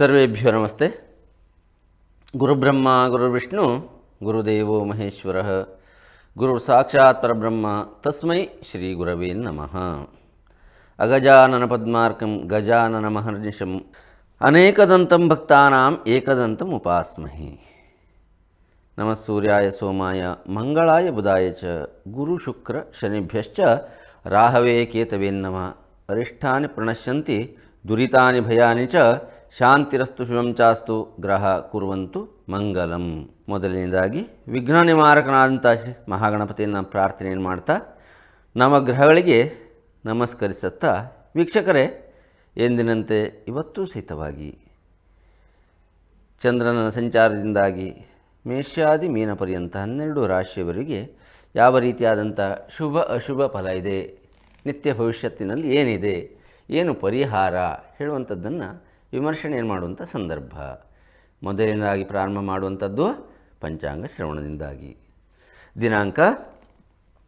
సర్వేభ్యో నమస్తే. గురుబ్రహ్మ గురువిష్ణు గురుదేవో మహేశ్వర. గురు సాక్షాత్ పరబ్రహ్మ తస్మై శ్రీ గురవే నమ. అగజానన పద్మార్కం గజానన మహర్నిషం అనేకదంతం భక్తానాం ఏకదంతం ఉపాస్మహి. నమ సూర్యాయ సోమాయ మంగళాయ బుధాయ చ గురు శుక్ర శనిభ్యశ్చ రాహవే కేతవేన్నమ అరిష్టాన్ని ప్రణశ్యంతి దురితాని భయాని చ ಶಾಂತಿರಸ್ತು ಶುಭಂಚಾಸ್ತು ಗ್ರಹ ಕುರುವಂತು ಮಂಗಲಂ. ಮೊದಲನೇದಾಗಿ ವಿಘ್ನ ನಿವಾರಕನಾದಂಥ ಶ್ರೀ ಮಹಾಗಣಪತಿಯನ್ನು ಪ್ರಾರ್ಥನೆಯನ್ನು ಮಾಡ್ತಾ ನಮ್ಮ ಗ್ರಹಗಳಿಗೆ ನಮಸ್ಕರಿಸುತ್ತಾ ವೀಕ್ಷಕರೇ, ಎಂದಿನಂತೆ ಇವತ್ತೂ ಸಹಿತವಾಗಿ ಚಂದ್ರನ ಸಂಚಾರದಿಂದಾಗಿ ಮೇಷಾದಿ ಮೀನ ಪರ್ಯಂತ ಹನ್ನೆರಡು ರಾಶಿಯವರಿಗೆ ಯಾವ ರೀತಿಯಾದಂಥ ಶುಭ ಅಶುಭ ಫಲ ಇದೆ, ನಿತ್ಯ ಭವಿಷ್ಯತ್ತಿನಲ್ಲಿ ಏನಿದೆ, ಏನು ಪರಿಹಾರ ಹೇಳುವಂಥದ್ದನ್ನು ವಿಮರ್ಶಣೆ ಮಾಡುವಂಥ ಸಂದರ್ಭ. ಮೊದಲನೇದಾಗಿ ಪ್ರಾರಂಭ ಮಾಡುವಂಥದ್ದು ಪಂಚಾಂಗ ಶ್ರವಣದಿಂದಾಗಿ. ದಿನಾಂಕ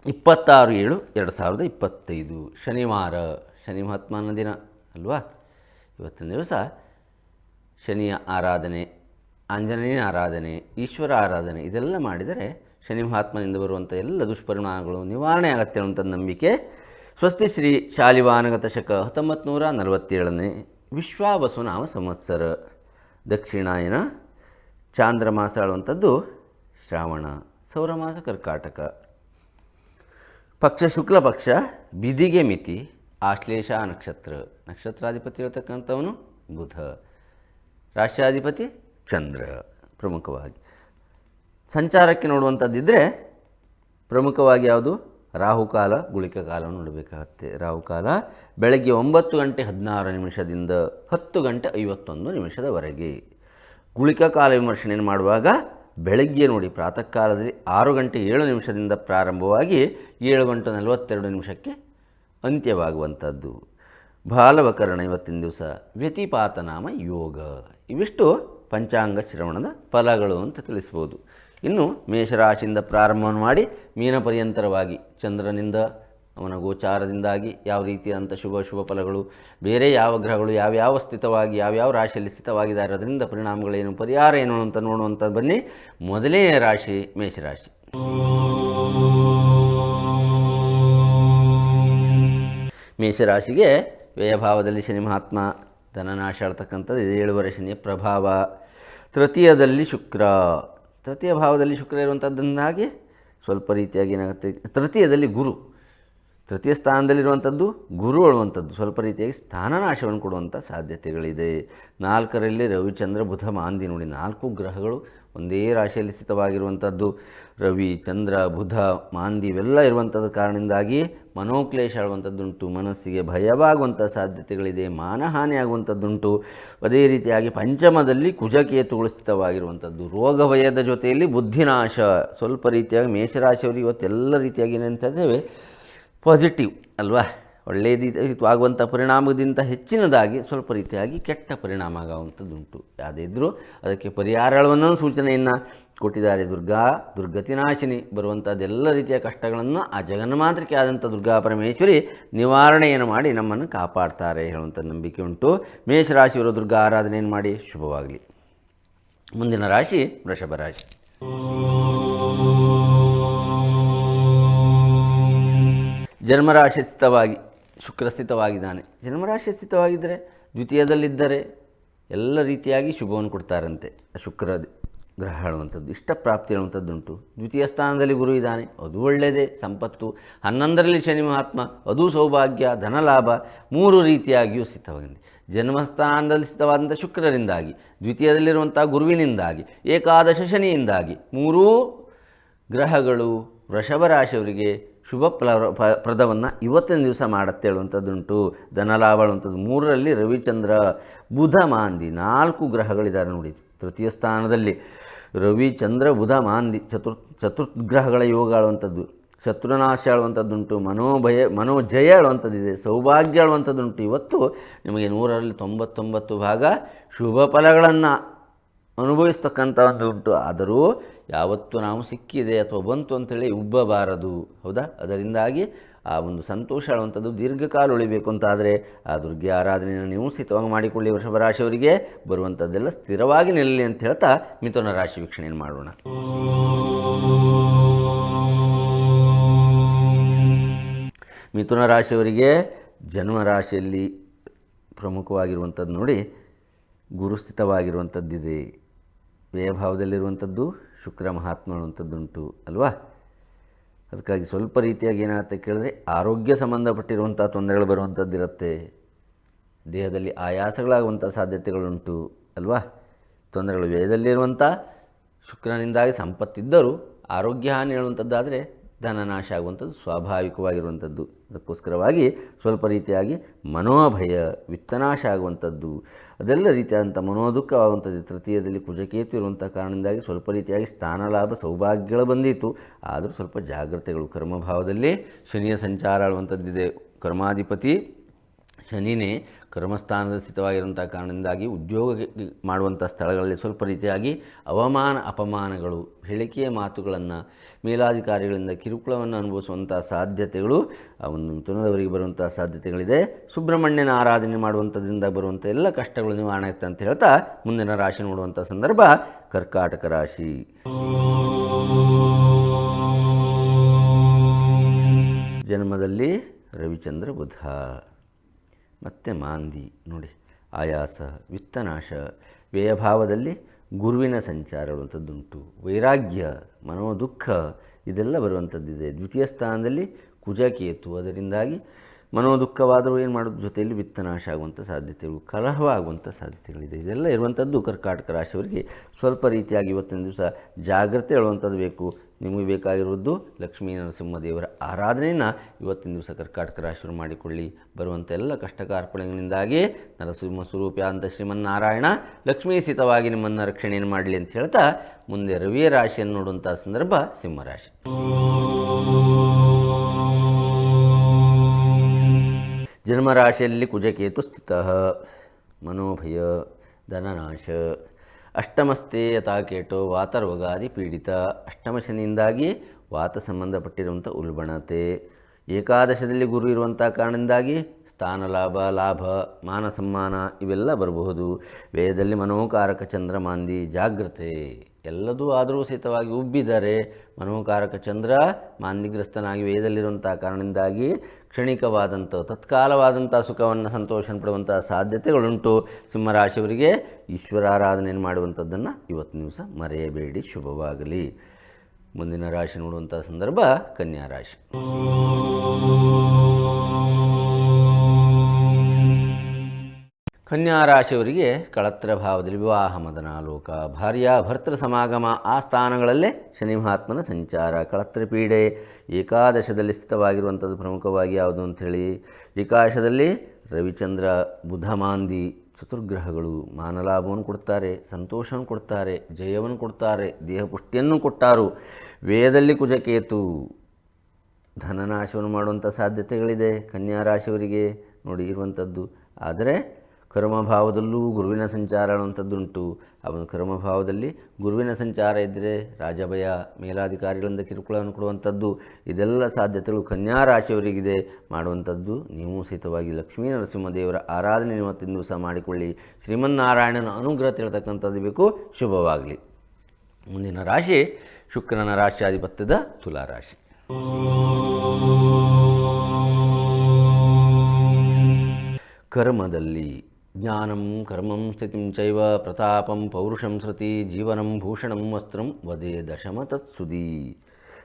ಇಪ್ಪತ್ತಾರು ಏಳು ಎರಡು ಸಾವಿರದ ಇಪ್ಪತ್ತೈದು. ಶನಿವಾರ. ಶನಿ ಮಹಾತ್ಮನ ದಿನ ಅಲ್ವಾ? ಇವತ್ತಿನ ದಿವಸ ಶನಿಯ ಆರಾಧನೆ ಆಂಜನೇಯ ಆರಾಧನೆ, ಈಶ್ವರ ಆರಾಧನೆ ಇದೆಲ್ಲ ಮಾಡಿದರೆ ಶನಿ ಮಹಾತ್ಮನಿಂದ ಬರುವಂಥ ಎಲ್ಲ ದುಷ್ಪರಿಣಾಮಗಳು ನಿವಾರಣೆ ಆಗತ್ತೆ ಅನ್ನುವಂಥ ನಂಬಿಕೆ. ಸ್ವಸ್ತಿ ಶ್ರೀ ಶಾಲಿವಾನಗತ ಶಕ ಹತ್ತೊಂಬತ್ತು ನೂರ ನಲವತ್ತೇಳನೇ. ವಿಶ್ವಾವಸುನಾಮ ಸಂವತ್ಸರ. ದಕ್ಷಿಣಾಯನ ಚಾಂದ್ರಮಾಸ ಆಳುವಂಥದ್ದು ಶ್ರಾವಣ, ಸೌರಮಾಸ ಕರ್ಕಾಟಕ. ಪಕ್ಷ ಶುಕ್ಲ ಪಕ್ಷ, ಬಿದಿಗೆ ಮಿತಿ, ಆಶ್ಲೇಷ ನಕ್ಷತ್ರ. ನಕ್ಷತ್ರಾಧಿಪತಿ ಇರತಕ್ಕಂಥವನು ಬುಧ. ರಾಷ್ಟ್ರಾಧಿಪತಿ ಚಂದ್ರ. ಪ್ರಮುಖವಾಗಿ. ಸಂಚಾರಕ್ಕೆ ನೋಡುವಂಥದ್ದಿದ್ದರೆ ಪ್ರಮುಖವಾಗಿ ಯಾವುದು? ರಾಹುಕಾಲ ಗುಳಿಕ ಕಾಲವನ್ನು ನೋಡಬೇಕಾಗತ್ತೆ. ರಾಹುಕಾಲ ಬೆಳಗ್ಗೆ ಒಂಬತ್ತು ಗಂಟೆ ಹದಿನಾರು ನಿಮಿಷದಿಂದ ಹತ್ತು ಗಂಟೆ ಐವತ್ತೊಂದು ನಿಮಿಷದವರೆಗೆ. ಗುಳಿಕ ಕಾಲ ವಿಮರ್ಶನೆಯನ್ನು ಮಾಡುವಾಗ ಬೆಳಗ್ಗೆ ನೋಡಿ ಪ್ರಾತಃ ಕಾಲದಲ್ಲಿ ಆರು ಗಂಟೆ ಏಳು ನಿಮಿಷದಿಂದ ಪ್ರಾರಂಭವಾಗಿ ಏಳು ಗಂಟೆ ನಲವತ್ತೆರಡು ನಿಮಿಷಕ್ಕೆ ಅಂತ್ಯವಾಗುವಂಥದ್ದು. ಬಾಲವಕರಣ ಇವತ್ತಿನ ದಿವಸ ವ್ಯತಿಪಾತನಾಮ ಯೋಗ. ಇವಿಷ್ಟು ಪಂಚಾಂಗ ಶ್ರವಣದ ಫಲಗಳು ಅಂತ ತಿಳಿಸ್ಬೋದು. ಇನ್ನು ಮೇಷರಾಶಿಯಿಂದ ಪ್ರಾರಂಭವನ್ನು ಮಾಡಿ ಮೀನ ಪರ್ಯಂತರವಾಗಿ ಚಂದ್ರನಿಂದ ಅವನ ಗೋಚಾರದಿಂದಾಗಿ ಯಾವ ರೀತಿಯಾದಂಥ ಶುಭ ಶುಭ ಫಲಗಳು, ಬೇರೆ ಯಾವ ಗ್ರಹಗಳು ಯಾವ್ಯಾವ ಸ್ಥಿತವಾಗಿ ಯಾವ್ಯಾವ ರಾಶಿಯಲ್ಲಿ ಸ್ಥಿತವಾಗಿದ್ದಾರೆ ಅದರಿಂದ ಪರಿಣಾಮಗಳೇನು, ಪರಿಹಾರ ಏನು ಅಂತ ನೋಡುವಂಥದ್ದು ಬನ್ನಿ. ಮೊದಲನೇ ರಾಶಿ ಮೇಷರಾಶಿ. ಮೇಷರಾಶಿಗೆ ವ್ಯಯಭಾವದಲ್ಲಿ ಶನಿ ಮಹಾತ್ಮ, ಧನನಾಶ ಆಡ್ತಕ್ಕಂಥದ್ದು ಇದು ಏಳುವರೆ ಶನಿಯ ಪ್ರಭಾವ. ತೃತೀಯದಲ್ಲಿ ಶುಕ್ರ. ತೃತೀಯ ಭಾವದಲ್ಲಿ ಶುಕ್ರ ಇರುವಂಥದ್ದನ್ನಾಗಿ ಸ್ವಲ್ಪ ರೀತಿಯಾಗಿ ಏನಾಗುತ್ತೆ, ತೃತೀಯದಲ್ಲಿ ಗುರು. ತೃತೀಯ ಸ್ಥಾನದಲ್ಲಿರುವಂಥದ್ದು ಗುರು ಅಳುವಂಥದ್ದು ಸ್ವಲ್ಪ ರೀತಿಯಾಗಿ ಸ್ಥಾನನಾಶವನ್ನು ಕೊಡುವಂಥ ಸಾಧ್ಯತೆಗಳಿದೆ. ನಾಲ್ಕರಲ್ಲಿ ರವಿಚಂದ್ರ ಬುಧ ಮಾಂದಿ ನೋಡಿ ನಾಲ್ಕು ಗ್ರಹಗಳು ಒಂದೇ ರಾಶಿಯಲ್ಲಿ ಸ್ಥಿತವಾಗಿರುವಂಥದ್ದು ರವಿ, ಚಂದ್ರ, ಬುಧ, ಮಾಂದಿ ಇವೆಲ್ಲ ಇರುವಂಥದ್ದು ಕಾರಣದಿಂದಾಗಿ ಮನೋಕ್ಲೇಶ ಆಗುವಂಥದ್ದುಂಟು, ಮನಸ್ಸಿಗೆ ಭಯವಾಗುವಂಥ ಸಾಧ್ಯತೆಗಳಿದೆ ಮಾನಹಾನಿ ಆಗುವಂಥದ್ದುಂಟು ಅದೇ ರೀತಿಯಾಗಿ ಪಂಚಮದಲ್ಲಿ ಕುಜಕೇತುಗಳು ಸ್ಥಿತವಾಗಿರುವಂಥದ್ದು. ರೋಗ ಭಯದ ಜೊತೆಯಲ್ಲಿ ಬುದ್ಧಿನಾಶ. ಸ್ವಲ್ಪ ರೀತಿಯಾಗಿ ಮೇಷರಾಶಿಯವರು ಇವತ್ತೆಲ್ಲ ರೀತಿಯಾಗಿ ಏನಂತಿದ್ದೇವೆ ಪಾಸಿಟಿವ್ ಅಲ್ವಾ? ಒಳ್ಳೆಯದು ಆಗುವಂಥ ಪರಿಣಾಮದಿಂದ ಹೆಚ್ಚಿನದಾಗಿ ಸ್ವಲ್ಪ ರೀತಿಯಾಗಿ ಕೆಟ್ಟ ಪರಿಣಾಮ ಆಗುವಂಥದ್ದುಂಟು. ಯಾವುದೇ ಇದ್ದರೂ ಅದಕ್ಕೆ ಪರಿಹಾರವನ್ನು ಸೂಚನೆಯನ್ನು ಕೊಟ್ಟಿದ್ದಾರೆ ದುರ್ಗಾ. ದುರ್ಗತಿನಾಶಿನಿ ಬರುವಂಥದ್ದೆಲ್ಲ ರೀತಿಯ ಕಷ್ಟಗಳನ್ನು ಆ ಜಗನ್ಮಾತೃಕೆ ಆದಂಥ ದುರ್ಗಾ ಪರಮೇಶ್ವರಿ ನಿವಾರಣೆಯನ್ನು ಮಾಡಿ ನಮ್ಮನ್ನು ಕಾಪಾಡ್ತಾರೆ ಹೇಳುವಂಥ ನಂಬಿಕೆ ಉಂಟು. ಮೇಷರಾಶಿಯವರು ದುರ್ಗಾ ಆರಾಧನೆಯನ್ನು ಮಾಡಿ ಶುಭವಾಗಲಿ. ಮುಂದಿನ ರಾಶಿ ವೃಷಭ ರಾಶಿ. ಜನ್ಮರಾಶಿ ಸ್ಥಿತವಾಗಿ ಶುಕ್ರ ಸ್ಥಿತವಾಗಿದ್ದಾನೆ ಜನ್ಮರಾಶಿ ಸ್ಥಿತವಾಗಿದ್ದರೆ ದ್ವಿತೀಯದಲ್ಲಿದ್ದರೆ ಎಲ್ಲ ರೀತಿಯಾಗಿ ಶುಭವನ್ನು ಕೊಡ್ತಾರಂತೆ. ಶುಕ್ರ ಗ್ರಹ ಹೇಳುವಂಥದ್ದು ಇಷ್ಟಪ್ರಾಪ್ತಿ ಹೇಳುವಂಥದ್ದುಂಟು. ದ್ವಿತೀಯ ಸ್ಥಾನದಲ್ಲಿ ಗುರು ಇದ್ದಾನೆ, ಅದು ಒಳ್ಳೆಯದೇ, ಸಂಪತ್ತು. ಹನ್ನೊಂದರಲ್ಲಿ ಶನಿ ಮಹಾತ್ಮ, ಅದು ಸೌಭಾಗ್ಯ ಧನಲಾಭ ಮೂರು ರೀತಿಯಾಗಿಯೂ ಸ್ಥಿತವಾಗಿದೆ ಜನ್ಮಸ್ಥಾನದಲ್ಲಿ ಸ್ಥಿತವಾದಂಥ ಶುಕ್ರರಿಂದಾಗಿ, ದ್ವಿತೀಯದಲ್ಲಿರುವಂಥ ಗುರುವಿನಿಂದಾಗಿ, ಏಕಾದಶ ಶನಿಯಿಂದಾಗಿ, ಮೂರೂ ಗ್ರಹಗಳು ವೃಷಭ ರಾಶಿಯವರಿಗೆ ಶುಭ ಫಲ ಪ- ಪ್ರದವನ್ನು ಇವತ್ತಿನ ದಿವಸ ಮಾಡುತ್ತೆ ಹೇಳುವಂಥದ್ದುಂಟು. ಧನಲಾಭ ಹೇಳುವಂಥದ್ದು ಮೂರರಲ್ಲಿ ರವಿಚಂದ್ರ ಬುಧ ಮಾಂದಿ ನಾಲ್ಕು ಗ್ರಹಗಳಿದ್ದಾರೆ ನೋಡಿ. ತೃತೀಯ ಸ್ಥಾನದಲ್ಲಿ ರವಿಚಂದ್ರ ಬುಧ ಮಾಂದಿ ಚತುರ್, ಚತುರ್ಗ್ರಹಗಳ ಯೋಗ ಆಳುವಂಥದ್ದು. ಶತ್ರುನಾಶ ಆಳುವಂಥದ್ದುಂಟು. ಮನೋಭಯ, ಮನೋಜಯ ಆಳುವಂಥದ್ದಿದೆ. ಸೌಭಾಗ್ಯ ಆಳುವಂಥದ್ದುಂಟು. ಇವತ್ತು ನಿಮಗೆ ನೂರರಲ್ಲಿ ತೊಂಬತ್ತೊಂಬತ್ತು ಭಾಗ ಶುಭ ಫಲಗಳನ್ನು ಅನುಭವಿಸ್ತಕ್ಕಂಥ ಒಂದು ಉಂಟು. ಆದರೂ ಯಾವತ್ತು ನಾವು ಸಿಕ್ಕಿದೆ ಅಥವಾ ಬಂತು ಅಂಥೇಳಿ ಉಬ್ಬಬಾರದು. ಹೌದಾ? ಅದರಿಂದಾಗಿ ಆ ಒಂದು ಸಂತೋಷ ಅನ್ನುವಂಥದ್ದು ದೀರ್ಘಕಾಲ ಉಳಿಬೇಕು ಅಂತಾದರೆ ಆ ದುರ್ಗೆ ಆರಾಧನೆಯನ್ನು ನೀವು ಸಿತವಾಗಿ ಮಾಡಿಕೊಳ್ಳಿ ವೃಷಭ ರಾಶಿಯವರಿಗೆ ಬರುವಂಥದ್ದೆಲ್ಲ ಸ್ಥಿರವಾಗಿ ನಿಲ್ಲಲಿ ಅಂತ ಹೇಳ್ತಾ ಮಿಥುನ ರಾಶಿ ವೀಕ್ಷಣೆಯನ್ನು ಮಾಡೋಣ. ಮಿಥುನ ರಾಶಿಯವರಿಗೆ ಜನ್ಮ ರಾಶಿಯಲ್ಲಿ ಪ್ರಮುಖವಾಗಿರುವಂಥದ್ದು ನೋಡಿ, ಗುರುಸ್ಥಿತವಾಗಿರುವಂಥದ್ದಿದೆ. ವ್ಯಯಭಾವದಲ್ಲಿರುವಂಥದ್ದು ಶುಕ್ರ ಮಹಾತ್ಮ ಅನ್ನುವಂಥದ್ದುಂಟು ಅಲ್ವಾ? ಅದಕ್ಕಾಗಿ ಸ್ವಲ್ಪ ರೀತಿಯಾಗಿ ಏನಾಗುತ್ತೆ ಕೇಳಿದ್ರೆ ಆರೋಗ್ಯ ಸಂಬಂಧಪಟ್ಟಿರುವಂಥ ತೊಂದರೆಗಳು ಬರುವಂಥದ್ದಿರುತ್ತೆ ದೇಹದಲ್ಲಿ ಆಯಾಸಗಳಾಗುವಂಥ ಸಾಧ್ಯತೆಗಳುಂಟು ಅಲ್ವಾ? ತೊಂದರೆಗಳು ವ್ಯಯದಲ್ಲಿರುವಂಥ ಶುಕ್ರನಿಂದಾಗಿ ಸಂಪತ್ತಿದ್ದರೂ ಆರೋಗ್ಯ ಹಾನಿ ಹೇಳುವಂಥದ್ದಾದರೆ ಧನನಾಶ ಆಗುವಂಥದ್ದು ಸ್ವಾಭಾವಿಕವಾಗಿರುವಂಥದ್ದು. ಅದಕ್ಕೋಸ್ಕರವಾಗಿ ಸ್ವಲ್ಪ ರೀತಿಯಾಗಿ ಮನೋಭಯ, ವಿತ್ತನಾಶ ಆಗುವಂಥದ್ದು, ಅದೆಲ್ಲ ರೀತಿಯಾದಂಥ ಮನೋದುಃಖವಾಗುವಂಥದ್ದು. ತೃತೀಯದಲ್ಲಿ ಕುಜಕೇತು ಇರುವಂಥ ಕಾರಣದಿಂದಾಗಿ ಸ್ವಲ್ಪ ರೀತಿಯಾಗಿ ಸ್ಥಾನ, ಲಾಭ, ಸೌಭಾಗ್ಯಗಳು ಬಂದಿತ್ತು. ಆದರೂ ಸ್ವಲ್ಪ ಜಾಗ್ರತೆಗಳು, ಕರ್ಮಭಾವದಲ್ಲಿ ಶನಿಯ ಸಂಚಾರ ಆಳುವಂಥದ್ದಿದೆ. ಕರ್ಮಾಧಿಪತಿ ಶನಿನೇ ಕರ್ಮಸ್ಥಾನದ ಸ್ಥಿತವಾಗಿರುವಂಥ ಕಾರಣದಿಂದಾಗಿ ಉದ್ಯೋಗ ಮಾಡುವಂಥ ಸ್ಥಳಗಳಲ್ಲಿ ಸ್ವಲ್ಪ ರೀತಿಯಾಗಿ ಅವಮಾನ, ಅಪಮಾನಗಳು, ಹೇಳಿಕೆಯ ಮಾತುಗಳನ್ನು, ಮೇಲಾಧಿಕಾರಿಗಳಿಂದ ಕಿರುಕುಳವನ್ನು ಅನುಭವಿಸುವಂಥ ಸಾಧ್ಯತೆಗಳು, ಆ ಒಂದು ತುನದವರಿಗೆ ಬರುವಂಥ ಸಾಧ್ಯತೆಗಳಿದೆ. ಸುಬ್ರಹ್ಮಣ್ಯನ ಆರಾಧನೆ ಮಾಡುವಂಥದ್ದರಿಂದ ಬರುವಂಥ ಎಲ್ಲ ಕಷ್ಟಗಳು ನಿವಾರಣೆ ಆಗುತ್ತೆ ಅಂತ ಹೇಳ್ತಾ ಮುಂದಿನ ರಾಶಿ ನೋಡುವಂಥ ಸಂದರ್ಭ, ಕರ್ಕಾಟಕ ರಾಶಿ. ಜನ್ಮದಲ್ಲಿ ರವಿಚಂದ್ರ ಬುಧ. ಮತ್ತು ಮಾಂದಿ. ನೋಡಿ, ಆಯಾಸ, ವಿತ್ತನಾಶ, ವ್ಯಯಭಾವದಲ್ಲಿ ಗುರುವಿನ ಸಂಚಾರ ಇರುವಂಥದ್ದುಂಟು. ವೈರಾಗ್ಯ, ಮನೋದುಃಖ, ಇದೆಲ್ಲ ಬರುವಂಥದ್ದಿದೆ. ದ್ವಿತೀಯ ಸ್ಥಾನದಲ್ಲಿ ಕುಜಕೇತು. ಅದರಿಂದಾಗಿ ಮನೋದುಃಖವಾದರೂ ಏನು ಮಾಡೋದು? ಜೊತೆಯಲ್ಲಿ ವಿತ್ತನಾಶ ಆಗುವಂಥ ಸಾಧ್ಯತೆಗಳು ಕಲಹವಾಗುವಂಥ ಸಾಧ್ಯತೆಗಳಿದೆ. ಇದೆಲ್ಲ ಇರುವಂಥದ್ದು ಕರ್ಕಾಟಕ ರಾಶಿಯವರಿಗೆ ಸ್ವಲ್ಪ ರೀತಿಯಾಗಿ ಇವತ್ತಿನ ದಿವಸ ಜಾಗ್ರತೆ ಹೇಳುವಂಥದ್ದು ಬೇಕು. ನಿಮಗೆ ಬೇಕಾಗಿರುವುದು ಲಕ್ಷ್ಮೀ ನರಸಿಂಹದೇವರ ಆರಾಧನೆಯನ್ನು ಇವತ್ತಿನ ದಿವಸ ಕರ್ಕಾಟಕ ರಾಶಿಯವರು ಮಾಡಿಕೊಳ್ಳಿ. ಬರುವಂಥ ಎಲ್ಲ ಕಷ್ಟಕಾರ್ಪಣೆಗಳಿಂದಾಗಿ ನರಸಿಂಹ ನರಸಿಂಹ ಅಂತ ಶ್ರೀಮನ್ನಾರಾಯಣ ಲಕ್ಷ್ಮೀ ಸಿತವಾಗಿ ನಿಮ್ಮನ್ನು ರಕ್ಷಣೆಯನ್ನು ಮಾಡಲಿ ಅಂತ ಹೇಳ್ತಾ ಮುಂದೆ ರವಿಯ ರಾಶಿಯನ್ನು ನೋಡುವಂಥ ಸಂದರ್ಭ ಸಿಂಹರಾಶಿ ಜನ್ಮರಾಶಿಯಲ್ಲಿ ಕುಜಕೇತು ಸ್ಥಿತ ಮನೋಭಯ ಧನನಾಶ ಅಷ್ಟಮಸ್ತೆ ಯಥಾಕೇಟು ವಾತರೋಗಾದಿ ಪೀಡಿತ ಅಷ್ಟಮ ಶನಿಯಿಂದಾಗಿ ವಾತ ಸಂಬಂಧಪಟ್ಟಿರುವಂಥ ಉಲ್ಬಣತೆ। ಏಕಾದಶದಲ್ಲಿ ಗುರು ಇರುವಂಥ ಕಾರಣದಿಂದಾಗಿ ಸ್ಥಾನ ಲಾಭ ಲಾಭ ಮಾನ ಸಮ್ಮಾನ ಇವೆಲ್ಲ ಬರಬಹುದು। ವೇದದಲ್ಲಿ ಮನೋಕಾರಕ ಚಂದ್ರ ಮಾಂದಿ ಜಾಗ್ರತೆ। ಎಲ್ಲದೂ ಆದರೂ ಸಹಿತವಾಗಿ ಉಬ್ಬಿದರೆ ಮನೋಕಾರಕ ಚಂದ್ರ ಮಾಂದಿಗ್ರಸ್ತನಾಗಿ ವೇದಲ್ಲಿರುವಂಥ ಕಾರಣದಿಂದಾಗಿ ಕ್ಷಣಿಕವಾದಂಥ, ತತ್ಕಾಲವಾದಂಥ ಸುಖವನ್ನು ಸಂತೋಷ ಪಡುವಂಥ ಸಾಧ್ಯತೆಗಳುಂಟು. ಸಿಂಹರಾಶಿಯವರಿಗೆ ಈಶ್ವರಾರಾಧನೆಯನ್ನು ಮಾಡುವಂಥದ್ದನ್ನು ಇವತ್ತು ದಿವಸ ಮರೆಯಬೇಡಿ. ಶುಭವಾಗಲಿ. ಮುಂದಿನ ರಾಶಿ ನೋಡುವಂಥ ಸಂದರ್ಭ ಕನ್ಯಾ ರಾಶಿ. ಕನ್ಯಾ ರಾಶಿಯವರಿಗೆ ಕಳತ್ರ ಭಾವದಲ್ಲಿ ವಿವಾಹ ಮದನ ಲೋಕ ಭಾರ್ಯ ಭರ್ತೃ ಸಮಾಗಮ ಆ ಸ್ಥಾನಗಳಲ್ಲೇ ಶನಿ ಮಹಾತ್ಮನ ಸಂಚಾರ, ಕಳತ್ರ ಪೀಡೆ, ಏಕಾದಶದಲ್ಲಿ ಸ್ಥಿತವಾಗಿರುವಂಥದ್ದು ಪ್ರಮುಖವಾಗಿ ಯಾವುದು ಅಂಥೇಳಿ, ಏಕಾದಶದಲ್ಲಿ ರವಿಚಂದ್ರ ಬುಧಮಾಂದಿ ಚತುರ್ಗ್ರಹಗಳು ಮಾನಲಾಭವನ್ನು ಕೊಡ್ತಾರೆ, ಸಂತೋಷವನ್ನು ಕೊಡ್ತಾರೆ, ಜಯವನ್ನು ಕೊಡ್ತಾರೆ, ದೇಹಪುಷ್ಟಿಯನ್ನು ಕೊಟ್ಟಾರು, ವೇದದಲ್ಲಿ ಕುಜಕೇತು, ಧನನಾಶವನ್ನು ಮಾಡುವಂಥ ಸಾಧ್ಯತೆಗಳಿದೆ ಕನ್ಯಾ ರಾಶಿಯವರಿಗೆ ನೋಡಿ ಇರುವಂಥದ್ದು. ಆದರೆ ಕರ್ಮಭಾವದಲ್ಲೂ ಗುರುವಿನ ಸಂಚಾರ ಅನ್ನುವಂಥದ್ದುಂಟು. ಅವನು ಕರ್ಮಭಾವದಲ್ಲಿ ಗುರುವಿನ ಸಂಚಾರ ಇದ್ದರೆ ರಾಜಭಯ, ಮೇಲಾಧಿಕಾರಿಗಳಿಂದ ಕಿರುಕುಳವನ್ನು ಕೊಡುವಂಥದ್ದು, ಇದೆಲ್ಲ ಸಾಧ್ಯತೆಗಳು ಕನ್ಯಾ ರಾಶಿಯವರಿಗಿದೆ ಮಾಡುವಂಥದ್ದು, ನೀವು ಸಹಿತವಾಗಿ ಲಕ್ಷ್ಮೀ ನರಸಿಂಹದೇವರ ಆರಾಧನೆ ಇವತ್ತಿನ ಸಹ ಮಾಡಿಕೊಳ್ಳಿ. ಶ್ರೀಮನ್ನಾರಾಯಣನ ಅನುಗ್ರಹ ತಿಳ್ತಕ್ಕಂಥದ್ದು ಬೇಕು, ಶುಭವಾಗಲಿ. ಮುಂದಿನ ರಾಶಿ, ಶುಕ್ರನ ರಾಶಿಯಾಧಿಪತ್ಯದ ತುಲಾ ರಾಶಿ. ಕರ್ಮದಲ್ಲಿ ಜ್ಞಾನಂ, ಕರ್ಮಂ, ಸ್ಥಿತಿಂ ಚೈವ, ಪ್ರತಾಪಂ, ಪೌರುಷಂ ಶ್ರುತಿ ಜೀವನಂ, ಭೂಷಣಂ, ವಸ್ತ್ರಂ, ವದೇ ದಶಮ ತತ್ಸುದಿ.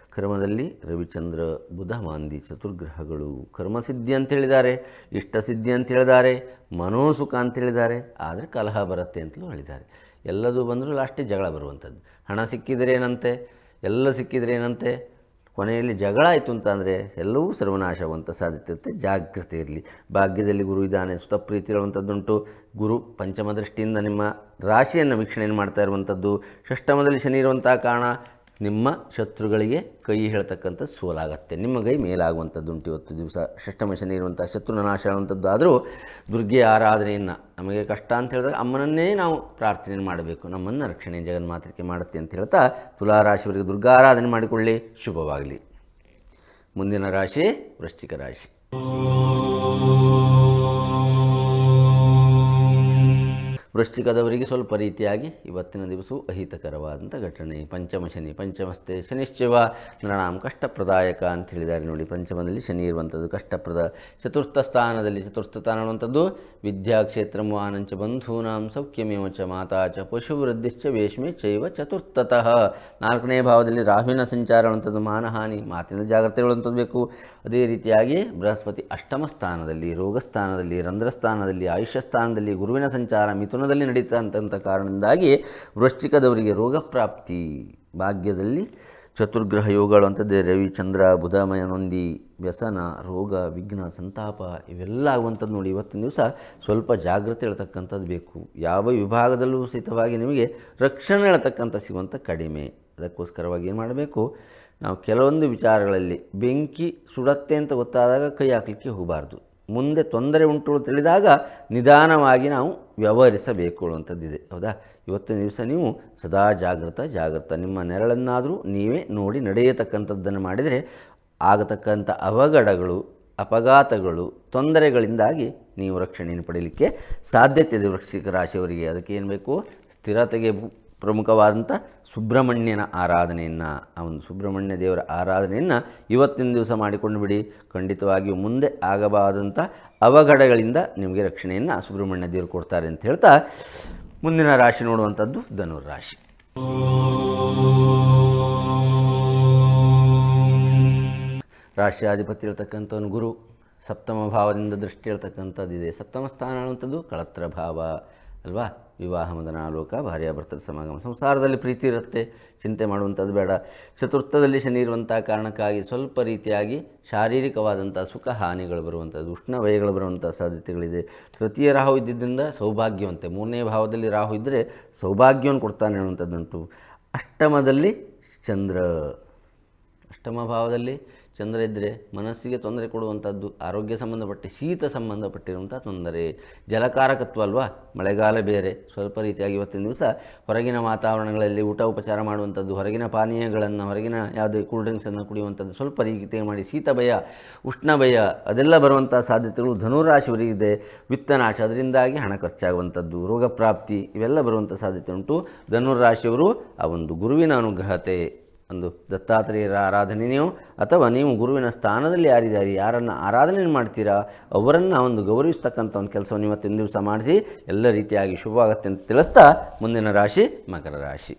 ಕರ್ಮದಲ್ಲಿ ರವಿಚಂದ್ರ, ಬುಧ, ಮಾಂದಿ, ಚತುರ್ಗ್ರಹಗಳು. ಕರ್ಮಸಿದ್ಧಿ ಅಂತ ಹೇಳಿದ್ದಾರೆ ಇಷ್ಟಸಿದ್ಧಿ ಅಂತ ಹೇಳಿದ್ದಾರೆ ಮನೋಸುಖ ಅಂತ ಹೇಳಿದ್ದಾರೆ ಆದರೆ ಕಲಹ ಬರುತ್ತೆ ಅಂತಲೂ ಹೇಳಿದ್ದಾರೆ. ಎಲ್ಲದೂ ಬಂದರೂ ಲಾಸ್ಟಿಗೆ ಜಗಳ ಬರುವಂಥದ್ದು. ಹಣ ಸಿಕ್ಕಿದ್ರೆ ಏನಂತೆ? ಎಲ್ಲ ಸಿಕ್ಕಿದ್ರೆ ಏನಂತೆ? ಕೊನೆಯಲ್ಲಿ ಜಗಳ ಆಯಿತು ಅಂತಂದರೆ ಎಲ್ಲವೂ ಸರ್ವನಾಶವಂತ ಸಾಧ್ಯತೆ ಇರುತ್ತೆ. ಜಾಗ್ರತೆ ಇರಲಿ. ಭಾಗ್ಯದಲ್ಲಿ ಗುರು ಇದ್ದಾನೆ ಸುತಪ್ರೀತಿ ಇರುವಂಥದ್ದುಂಟು ಗುರು ಪಂಚಮ ದೃಷ್ಟಿಯಿಂದ ನಿಮ್ಮ ರಾಶಿಯನ್ನು ವೀಕ್ಷಣೆಯನ್ನು ಮಾಡ್ತಾ ಇರುವಂಥದ್ದು. ಷಷ್ಟಮದಲ್ಲಿ ಶನಿ ಇರುವಂಥ ಕಾರಣ ನಿಮ್ಮ ಶತ್ರುಗಳಿಗೆ ಕೈ ಹೇಳ್ತಕ್ಕಂಥ ಸೋಲಾಗತ್ತೆ. ನಿಮ್ಮ ಕೈ ಮೇಲಾಗುವಂಥದ್ದುಂಟು ಇವತ್ತು ದಿವಸ. ಷಷ್ಠಮ ಶನಿ ಇರುವಂಥ ಶತ್ರುನ ನಾಶ ಆಗುವಂಥದ್ದು ಆದರೂ ದುರ್ಗೆ ಆರಾಧನೆಯನ್ನು ನಮಗೆ ಕಷ್ಟ ಅಂತ ಹೇಳಿದಾಗ ಅಮ್ಮನನ್ನೇ ನಾವು ಪ್ರಾರ್ಥನೆ ಮಾಡಬೇಕು. ನಮ್ಮನ್ನು ರಕ್ಷಣೆ ಜಗನ್ಮಾತೃಕೆ ಮಾಡುತ್ತೆ ಅಂತ ಹೇಳ್ತಾ ತುಲಾರಾಶಿಯವರಿಗೆ ದುರ್ಗಾರಾಧನೆ ಮಾಡಿಕೊಳ್ಳಿ. ಶುಭವಾಗಲಿ. ಮುಂದಿನ ರಾಶಿ ವೃಶ್ಚಿಕ ರಾಶಿ. ವೃಶ್ಚಿಕದವರಿಗೆ ಸ್ವಲ್ಪ ರೀತಿಯಾಗಿ ಇವತ್ತಿನ ದಿವಸವು ಅಹಿತಕರವಾದಂಥ ಘಟನೆ. ಪಂಚಮ ಶನಿ ಪಂಚಮಸ್ತೆ ಶನಿಶ್ಚವ ನೃಣಾಂ ಕಷ್ಟಪ್ರದಾಯಕ ಅಂತ ಹೇಳಿದ್ದಾರೆ ನೋಡಿ. ಪಂಚಮದಲ್ಲಿ ಶನಿ ಇರುವಂಥದ್ದು ಕಷ್ಟಪ್ರದ ಚತುರ್ಥ ಸ್ಥಾನದಲ್ಲಿ. ಚತುರ್ಥ ಸ್ಥಾನ ಅನ್ನುವಂಥದ್ದು ವಿದ್ಯಾಕ್ಷೇತ್ರ ಆನಂಚ ಬಂಧೂನಾಂ ಚ ಮಾತಾ ಚ ಪಶುವೃದ್ಧಿಶ್ಚ ವೇಷ್ಮೆ ಚೈವ ಚತುರ್ಥತಃ. ನಾಲ್ಕನೇ ಭಾವದಲ್ಲಿ ರಾಹುವಿನ ಸಂಚಾರ ಅನ್ನುವಂಥದ್ದು ಮಾನಹಾನಿ, ಮಾತಿನ ಜಾಗ್ರತೆಗಳಂಥದ್ದು ಬೇಕು. ಅದೇ ರೀತಿಯಾಗಿ ಬೃಹಸ್ಪತಿ ಅಷ್ಟಮ ಸ್ಥಾನದಲ್ಲಿ ರೋಗಸ್ಥಾನದಲ್ಲಿ ರಂಧ್ರಸ್ಥಾನದಲ್ಲಿ ರಂಧ್ರ ಸ್ಥಾನದಲ್ಲಿ, ಆಯುಷ್ಯ ಸ್ಥಾನದಲ್ಲಿ ಗುರುವಿನ ಸಂಚಾರ ಮಿಥುನದಲ್ಲಿ ನಡೀತಾ ಅಂತಂಥ ಕಾರಣದಿಂದಾಗಿ ವೃಶ್ಚಿಕದವರಿಗೆ ರೋಗ ಪ್ರಾಪ್ತಿ ಭಾಗ್ಯದಲ್ಲಿ ಚತುರ್ಗ್ರಹ ಯೋಗಗಳು ಅಂತದ್ದೇ ರವಿ, ಚಂದ್ರ ಬುಧಮಯ ನೊಂದಿ, ವ್ಯಸನ, ರೋಗ, ವಿಘ್ನ, ಸಂತಾಪ, ಇವೆಲ್ಲ ಆಗುವಂಥದ್ದು ನೋಡಿ. ಇವತ್ತಿನ ದಿವಸ ಸ್ವಲ್ಪ ಜಾಗ್ರತೆ ಹೇಳ್ತಕ್ಕಂಥದ್ದು ಬೇಕು. ಯಾವ ವಿಭಾಗದಲ್ಲೂ ಸಹಿತವಾಗಿ ನಿಮಗೆ ರಕ್ಷಣೆ ಹೇಳ್ತಕ್ಕಂಥ ಸಿಗುವಂಥ ಕಡಿಮೆ. ಅದಕ್ಕೋಸ್ಕರವಾಗಿ ಏನು ಮಾಡಬೇಕು? ನಾವು ಕೆಲವೊಂದು ವಿಚಾರಗಳಲ್ಲಿ ಬೆಂಕಿ ಸುಡತ್ತೆ ಅಂತ ಗೊತ್ತಾದಾಗ ಕೈ ಹಾಕಲಿಕ್ಕೆ ಹೋಗಬಾರ್ದು. ಮುಂದೆ ತೊಂದರೆ ಉಂಟು ತಿಳಿದಾಗ ನಿಧಾನವಾಗಿ ನಾವು ವ್ಯವಹರಿಸಬೇಕು ಅನ್ನುವಂಥದ್ದಿದೆ. ಹೌದಾ? ಇವತ್ತಿನ ದಿವಸ ನೀವು ಸದಾ ಜಾಗೃತ ಜಾಗೃತ ನಿಮ್ಮ ನೆರಳನ್ನಾದರೂ ನೀವೇ ನೋಡಿ ನಡೆಯತಕ್ಕಂಥದ್ದನ್ನು ಮಾಡಿದರೆ ಆಗತಕ್ಕಂಥ ಅವಘಡಗಳು, ಅಪಘಾತಗಳು, ತೊಂದರೆಗಳಿಂದಾಗಿ ನೀವು ರಕ್ಷಣೆಯನ್ನು ಪಡೀಲಿಕ್ಕೆ ಸಾಧ್ಯತೆ ಇದೆ ವೃಕ್ಷಿಕ ರಾಶಿಯವರಿಗೆ. ಅದಕ್ಕೆ ಏನು ಬೇಕು? ಸ್ಥಿರತೆಗೆ ಪ್ರಮುಖವಾದಂಥ ಸುಬ್ರಹ್ಮಣ್ಯನ ಆರಾಧನೆಯನ್ನು, ಆ ಸುಬ್ರಹ್ಮಣ್ಯ ದೇವರ ಆರಾಧನೆಯನ್ನು ಇವತ್ತಿನ ದಿವಸ ಮಾಡಿಕೊಂಡು ಬಿಡಿ. ಖಂಡಿತವಾಗಿಯೂ ಮುಂದೆ ಆಗಬಾದಂಥ ಅವಘಡಗಳಿಂದ ನಿಮಗೆ ರಕ್ಷಣೆಯನ್ನು ಸುಬ್ರಹ್ಮಣ್ಯ ದೇವರು ಕೊಡ್ತಾರೆ ಅಂತ ಹೇಳ್ತಾ ಮುಂದಿನ ರಾಶಿ ನೋಡುವಂಥದ್ದು ರಾಶಿ. ರಾಷ್ಟ್ರಾಧಿಪತಿ ಇರ್ತಕ್ಕಂಥವನು ಗುರು, ಸಪ್ತಮ ಭಾವದಿಂದ ದೃಷ್ಟಿ ಹೇಳ್ತಕ್ಕಂಥದ್ದಿದೆ ಸಪ್ತಮ ಸ್ಥಾನ ಅನ್ನುವಂಥದ್ದು ಕಳತ್ರ ಭಾವ. ಅಲ್ವಾ? ವಿವಾಹ ಮದನಾಲೋಕ ಭಾರ್ಯಾಭರ್ತರ ಸಮಾಗಮ, ಸಂಸಾರದಲ್ಲಿ ಪ್ರೀತಿ ಇರುತ್ತೆ. ಚಿಂತೆ ಮಾಡುವಂಥದ್ದು ಬೇಡ. ಚತುರ್ಥದಲ್ಲಿ ಶನಿ ಇರುವಂಥ ಕಾರಣಕ್ಕಾಗಿ ಸ್ವಲ್ಪ ರೀತಿಯಾಗಿ ಶಾರೀರಿಕವಾದಂಥ ಸುಖ ಹಾನಿಗಳು ಬರುವಂಥದ್ದು ಉಷ್ಣ ವಯಗಳು ಬರುವಂಥ ಸಾಧ್ಯತೆಗಳಿದೆ. ತೃತೀಯ ರಾಹು ಇದ್ದಿದ್ದರಿಂದ ಸೌಭಾಗ್ಯವಂತೆ. ಮೂರನೇ ಭಾವದಲ್ಲಿ ರಾಹು ಇದ್ದರೆ ಸೌಭಾಗ್ಯವನ್ನು ಕೊಡ್ತಾನೆ ಅನ್ನುವಂಥದ್ದುಂಟು. ಅಷ್ಟಮದಲ್ಲಿ ಚಂದ್ರ. ಅಷ್ಟಮ ಭಾವದಲ್ಲಿ ಚಂದ್ರ ಇದ್ದರೆ ಮನಸ್ಸಿಗೆ ತೊಂದರೆ ಕೊಡುವಂಥದ್ದು ಆರೋಗ್ಯ ಸಂಬಂಧಪಟ್ಟ ಶೀತ ಸಂಬಂಧಪಟ್ಟಿರುವಂಥ ತೊಂದರೆ. ಜಲಕಾರಕತ್ವ ಅಲ್ವಾ? ಮಳೆಗಾಲ ಬೇರೆ. ಸ್ವಲ್ಪ ರೀತಿಯಾಗಿ ಇವತ್ತಿನ ದಿವಸ ಹೊರಗಿನ ವಾತಾವರಣಗಳಲ್ಲಿ ಊಟ ಉಪಚಾರ ಮಾಡುವಂಥದ್ದು ಹೊರಗಿನ ಪಾನೀಯಗಳನ್ನು, ಹೊರಗಿನ ಯಾವುದೇ ಕೂಲ್ ಡ್ರಿಂಕ್ಸನ್ನು ಕುಡಿಯುವಂಥದ್ದು ಸ್ವಲ್ಪ ರೀತಿಯ ಮಾಡಿ ಶೀತ ಭಯ, ಉಷ್ಣ ಭಯ, ಅದೆಲ್ಲ ಬರುವಂಥ ಸಾಧ್ಯತೆಗಳು ಧನುರಾಶಿಯವರಿಗಿದೆ ವಿತ್ತನಾಶ ಅದರಿಂದಾಗಿ ಹಣ ಖರ್ಚಾಗುವಂಥದ್ದು ರೋಗ ಪ್ರಾಪ್ತಿ, ಇವೆಲ್ಲ ಬರುವಂಥ ಸಾಧ್ಯತೆ ಉಂಟು. ಧನುರಾಶಿಯವರು ಆ ಒಂದು ಗುರುವಿನ ಅನುಗ್ರಹತೆ. ಒಂದು ದತ್ತಾತ್ರೇಯರ ಆರಾಧನೆಯೋ ಅಥವಾ ನೀವು ಗುರುವಿನ ಸ್ಥಾನದಲ್ಲಿ ಯಾರಿದ್ದಾರೆ, ಯಾರನ್ನು ಆರಾಧನೆ ಮಾಡ್ತೀರಾ, ಅವರನ್ನು ಒಂದು ಗೌರವಿಸ್ತಕ್ಕಂಥ ಒಂದು ಕೆಲಸವನ್ನು ಇವತ್ತಿನ ದಿವಸ ಮಾಡಿಸಿ ಎಲ್ಲ ರೀತಿಯಾಗಿ ಶುಭವಾಗುತ್ತೆ ಅಂತ ತಿಳಿಸ್ತಾ ಮುಂದಿನ ರಾಶಿ ಮಕರ ರಾಶಿ.